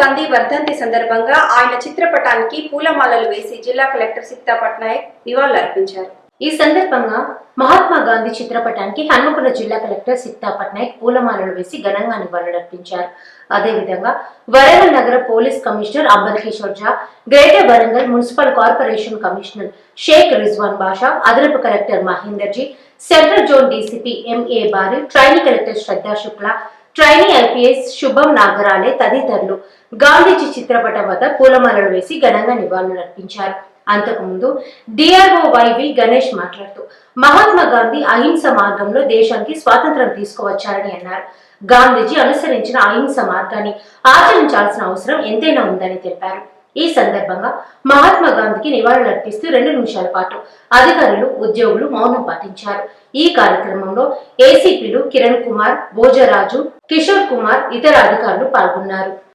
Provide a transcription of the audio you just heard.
గాంధీ వర్ధంతి సందర్భంగా ఆయన చిత్రపటానికి పూలమాలలు వేసి జిల్లా కలెక్టర్ సిక్తా పట్నాయక్ నివాళులర్పించారు. ఈ సందర్భంగా మహాత్మా గాంధీ చిత్రపటానికి హన్మకొండ జిల్లా కలెక్టర్ సిక్తా పట్నాయక్ పూలమాలలు వేసి ఘనంగా నివాళులర్పించారు. అదేవిధంగా వరంగల్ నగర police commissioner Amber Kishore Jha greater Warangal municipal corporation commissioner Sheikh Rizwan Basha అదనపు collector Mahender ji central zone DCP M A Bari training collector Shraddha Shukla trainee IPS Shubham Nagarale తదితరులు. గాంధీజీ చిత్రపటం వద్ద పూలమాలలు వేసి ఘనంగా నివాళులర్పించారు అంతకుముందు డిఆర్ఓ వైవి గణేష్ మాట్లాడుతూ మహాత్మా గాంధీ అహింస మార్గంలో దేశానికి స్వాతంత్రం తీసుకువచ్చారని అన్నారు. గాంధీజీ అనుసరించిన అహింస మార్గాన్ని ఆచరించాల్సిన అవసరం ఎంతైనా ఉందని తెలిపారు. ఈ సందర్భంగా మహాత్మా గాంధీకి నివాళులర్పిస్తూ రెండు నిమిషాల పాటు అధికారులు ఉద్యోగులు మౌనం పాటించారు. ఈ కార్యక్రమంలో ఏసీపీలు కిరణ్ కుమార్ భోజరాజు కిషోర్ కుమార్ ఇతర అధికారులు పాల్గొన్నారు.